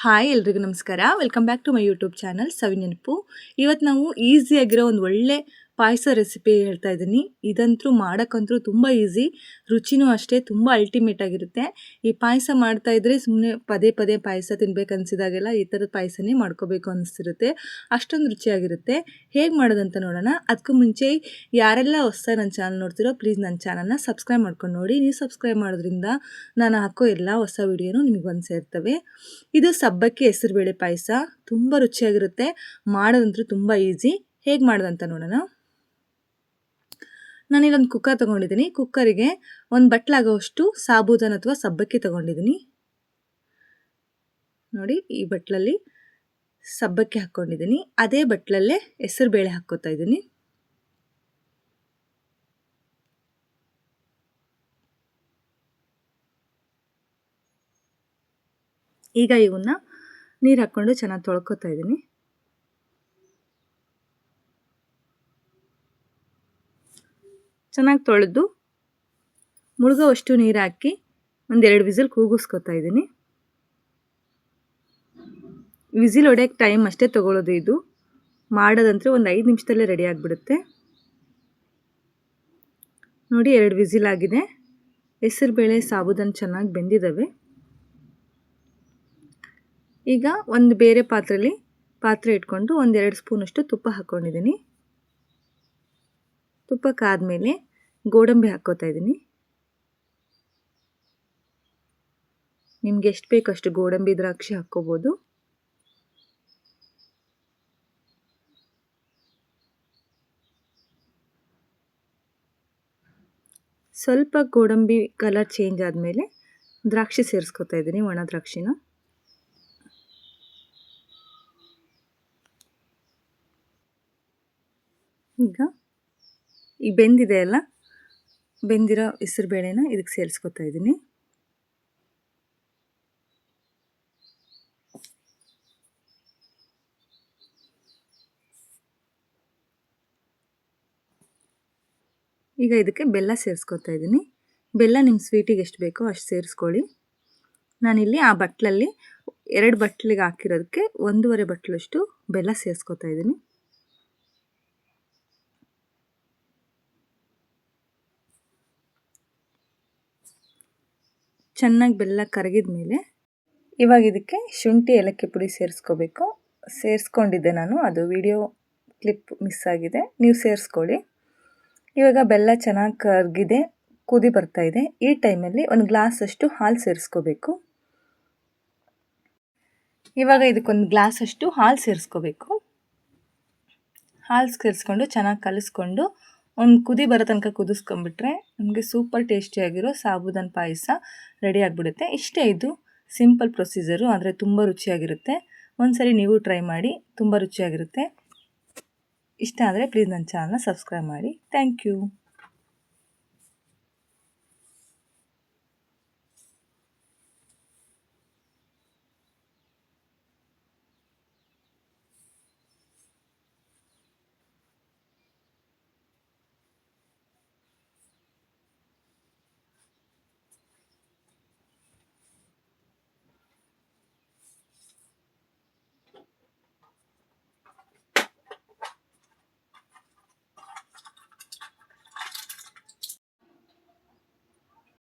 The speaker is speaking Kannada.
ಹಾಯ್ ಎಲ್ರಿಗೂ ನಮಸ್ಕಾರ. Welcome back to my YouTube channel Savinenapu ಇವತ್ತು ನಾವು ಈಸಿಯಾಗಿರೋ ಒಂದು ಒಳ್ಳೆ ಪಾಯಸ ರೆಸಿಪಿ ಹೇಳ್ತಾ ಇದ್ದೀನಿ. ಇದಂತೂ ಮಾಡೋಕ್ಕಂತೂ ತುಂಬ ಈಸಿ ರುಚಿನೂ ಅಷ್ಟೇ, ತುಂಬ ಅಲ್ಟಿಮೇಟ್ ಆಗಿರುತ್ತೆ. ಈ ಪಾಯಸ ಮಾಡ್ತಾ ಇದ್ದರೆ ಸುಮ್ಮನೆ ಪದೇ ಪದೇ ಪಾಯಸ ತಿನ್ಬೇಕು ಅನಿಸಿದಾಗೆಲ್ಲ ಈ ಥರದ ಪಾಯಸನೇ ಮಾಡ್ಕೋಬೇಕು ಅನಿಸ್ತಿರುತ್ತೆ. ಅಷ್ಟೊಂದು ರುಚಿಯಾಗಿರುತ್ತೆ. ಹೇಗೆ ಮಾಡೋದಂತ ನೋಡೋಣ. ಅದಕ್ಕೂ ಮುಂಚೆ ಯಾರೆಲ್ಲ ಹೊಸ ನನ್ನ ಚಾನಲ್ ನೋಡ್ತಿರೋ ಪ್ಲೀಸ್ ನನ್ನ ಚಾನಲ್ನ ಸಬ್ಸ್ಕ್ರೈಬ್ ಮಾಡ್ಕೊಂಡು ನೋಡಿ. ನೀವು ಸಬ್ಸ್ಕ್ರೈಬ್ ಮಾಡೋದ್ರಿಂದ ನಾನು ಹಾಕೋ ಎಲ್ಲ ಹೊಸ ವಿಡಿಯೋನು ನಿಮಗೆ ಬಂದು ಸೇರ್ತವೆ. ಇದು ಸಬ್ಬಕ್ಕಿ ಹೆಸರುಬೇಳೆ ಪಾಯಸ. ತುಂಬ ರುಚಿಯಾಗಿರುತ್ತೆ. ಮಾಡೋದಂತೂ ತುಂಬ ಈಸಿ ಹೇಗೆ ಮಾಡೋದಂತ ನೋಡೋಣ. ನಾನಿಲ್ಲೊಂದು ಕುಕ್ಕರ್ ತೊಗೊಂಡಿದ್ದೀನಿ. ಕುಕ್ಕರಿಗೆ ಒಂದು ಬಟ್ಲಾಗೋಷ್ಟು ಸಾಬೂದನ್ ಅಥವಾ ಸಬ್ಬಕ್ಕಿ ತೊಗೊಂಡಿದ್ದೀನಿ. ನೋಡಿ, ಈ ಬಟ್ಲಲ್ಲಿ ಸಬ್ಬಕ್ಕಿ ಹಾಕ್ಕೊಂಡಿದ್ದೀನಿ. ಅದೇ ಬಟ್ಲಲ್ಲೇ ಹೆಸರು ಬೇಳೆ ಹಾಕ್ಕೋತಾ ಇದ್ದೀನಿ. ಈಗ ಇವನ್ನ ನೀರು ಹಾಕ್ಕೊಂಡು ಚೆನ್ನಾಗಿ ತೊಳ್ಕೊತಾ ಇದ್ದೀನಿ. ಚೆನ್ನಾಗಿ ತೊಳೆದು ಮುಳುಗೋವಷ್ಟು ನೀರು ಹಾಕಿ ಒಂದೆರಡು ವಿಸಿಲ್ ಕೂಗಿಸ್ಕೊತಾ ಇದ್ದೀನಿ. ವಿಸಿಲ್ ಹೊಡೆಯೋಕ್ಕೆ ಟೈಮ್ ಅಷ್ಟೇ ತೊಗೊಳ್ಳೋದು ಇದು. ಮಾಡೋದಂದ್ರೆ ಒಂದು ಐದು ನಿಮಿಷದಲ್ಲೇ ರೆಡಿ ಆಗಿಬಿಡುತ್ತೆ. ನೋಡಿ ಎರಡು ವಿಸಿಲ್ ಆಗಿದೆ. ಹೆಸರುಬೇಳೆ ಸಾಬುದನ್ನು ಚೆನ್ನಾಗಿ ಬೆಂದಿದ್ದಾವೆ ಈಗ ಒಂದು ಬೇರೆ ಪಾತ್ರೆಯಲ್ಲಿ ಪಾತ್ರೆ ಇಟ್ಕೊಂಡು ಒಂದೆರಡು ಸ್ಪೂನಷ್ಟು ತುಪ್ಪ ಹಾಕ್ಕೊಂಡಿದ್ದೀನಿ ತುಪ್ಪಕ್ಕಾದಮೇಲೆ ಗೋಡಂಬಿ ಹಾಕ್ಕೋತಾ ಇದ್ದೀನಿ. ನಿಮ್ಗೆ ಎಷ್ಟು ಬೇಕು ಅಷ್ಟು ಗೋಡಂಬಿ ದ್ರಾಕ್ಷಿ ಹಾಕ್ಕೋಬೋದು. ಸ್ವಲ್ಪ ಗೋಡಂಬಿ ಕಲರ್ ಚೇಂಜ್ ಆದಮೇಲೆ ದ್ರಾಕ್ಷಿ ಸೇರಿಸ್ಕೊತಾ ಇದ್ದೀನಿ ಒಣ ದ್ರಾಕ್ಷಿನ. ಈಗ ಈ ಬೆಂದಿದೆ ಅಲ್ಲ? ಬೆಂದಿರೋ ಬೇಳೆನ ಇದಕ್ಕೆ ಸೇರಿಸ್ಕೊತಾ ಇದ್ದೀನಿ ಈಗ ಇದಕ್ಕೆ ಬೆಲ್ಲ ಸೇರಿಸ್ಕೊತಾ ಇದ್ದೀನಿ ಬೆಲ್ಲ ನಿಮ್ಮ ಸ್ವೀಟಿಗೆ ಎಷ್ಟು ಬೇಕೋ ಅಷ್ಟು ಸೇರಿಸ್ಕೊಳ್ಳಿ. ನಾನಿಲ್ಲಿ ಆ ಬಟ್ಲಲ್ಲಿ ಎರಡು ಬಟ್ಲಿಗೆ ಹಾಕಿರೋದಕ್ಕೆ ಒಂದೂವರೆ ಬಟ್ಲಷ್ಟು ಬೆಲ್ಲ ಸೇರಿಸ್ಕೊತಾ ಇದ್ದೀನಿ ಚೆನ್ನಾಗಿ ಬೆಲ್ಲ ಕರಗಿದ ಮೇಲೆ ಇವಾಗ ಇದಕ್ಕೆ ಶುಂಠಿ, ಏಲಕ್ಕಿ ಪುಡಿ ಸೇರಿಸ್ಕೋಬೇಕು. ಸೇರಿಸ್ಕೊಂಡಿದ್ದೆ ನಾನು, ಅದು ವಿಡಿಯೋ ಕ್ಲಿಪ್ ಮಿಸ್ ಆಗಿದೆ. ನೀವು ಸೇರಿಸ್ಕೊಳ್ಳಿ. ಇವಾಗ ಬೆಲ್ಲ ಚೆನ್ನಾಗಿ ಕರಗಿದೆ, ಕುದಿ ಬರ್ತಾ ಇದೆ. ಈ ಟೈಮಲ್ಲಿ ಒಂದು ಗ್ಲಾಸಷ್ಟು ಹಾಲು ಸೇರಿಸ್ಕೋಬೇಕು. ಇವಾಗ ಇದಕ್ಕೊಂದು ಗ್ಲಾಸಷ್ಟು ಹಾಲು ಸೇರಿಸ್ಕೋಬೇಕು. ಹಾಲು ಸೇರಿಸ್ಕೊಂಡು ಚೆನ್ನಾಗಿ ಕಲಿಸ್ಕೊಂಡು ಒಂದು ಕುದಿ ಬರೋ ತನಕ ಕುದಿಸ್ಕೊಂಬಿಟ್ರೆ ನಮಗೆ ಸೂಪರ್ ಟೇಸ್ಟಿಯಾಗಿರೋ ಸಾಬುದಾನ ಪಾಯಸ ರೆಡಿ ಆಗಿಬಿಡುತ್ತೆ. ಇಷ್ಟೇ ಇದು ಸಿಂಪಲ್ ಪ್ರೊಸೀಜರು ಆದರೆ ತುಂಬ ರುಚಿಯಾಗಿರುತ್ತೆ. ಒಂದು ಸರಿ ನೀವು ಟ್ರೈ ಮಾಡಿ, ತುಂಬ ರುಚಿಯಾಗಿರುತ್ತೆ. ಇಷ್ಟ ಆದರೆ ಪ್ಲೀಸ್ ನನ್ನ ಚಾನಲ್ನ ಸಬ್ಸ್ಕ್ರೈಬ್ ಮಾಡಿ. Thank you